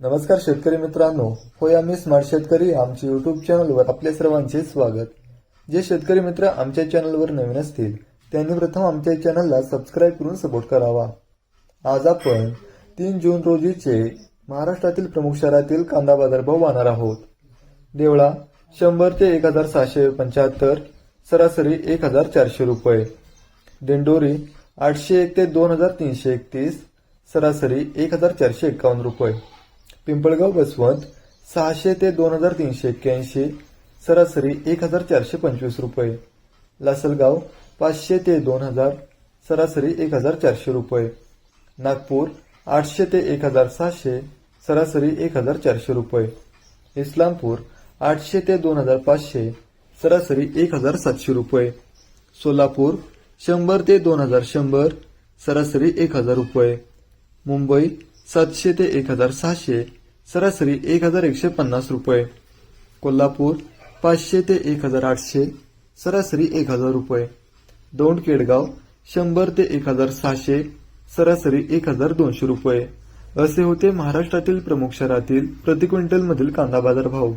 नमस्कार शेतकरी मित्रांनो. होय आम्ही स्मार्ट शेतकरी आमच्या युट्यूब चॅनलवर आपल्या सर्वांचे स्वागत. जे शेतकरी मित्र आमच्या चॅनलवर नवीन असतील त्यांनी प्रथम आमच्या चॅनलला सबस्क्राईब करून सपोर्ट करावा. आज आपण तीन जून रोजीचे महाराष्ट्रातील प्रमुख शहरातील कांदा बाजारभाव पाहणार आहोत. देवळा शंभर ते एक हजार सहाशे पंच्याहत्तर सरासरी एक हजार चारशे रुपये. दिंडोरी आठशे एक ते दोन हजार तीनशे एकतीस सरासरी एक हजार चारशे एकावन्न रुपये. पिंपळगाव बसवंत सहाशे ते दोन हजार तीनशे एक्क्याऐंशी सरासरी एक हजार चारशे पंचवीस रुपये. लासलगाव पाचशे ते दोन हजार सरासरी एक हजार चारशे रुपये. नागपूर आठशे ते एक हजार सहाशे सरासरी एक हजार चारशे रुपये. इस्लामपूर आठशे ते दोन हजार पाचशे सरासरी एक हजार सातशे रुपये. सोलापूर शंभर ते दोन हजार शंभर सरासरी एक हजार रुपये. मुंबई सातशे ते एक हजार सहाशे सरासरी एक हजार एकशे पन्नास रुपये. कोल्हापूर पाचशे ते एक हजार आठशे सरासरी एक हजार रुपये. दौंड केडगाव शंभर ते एक हजार सहाशे सरासरी एक हजार दोनशे रुपये. असे होते महाराष्ट्रातील प्रमुख शहरातील प्रति क्विंटलमधील कांदा बाजार भाव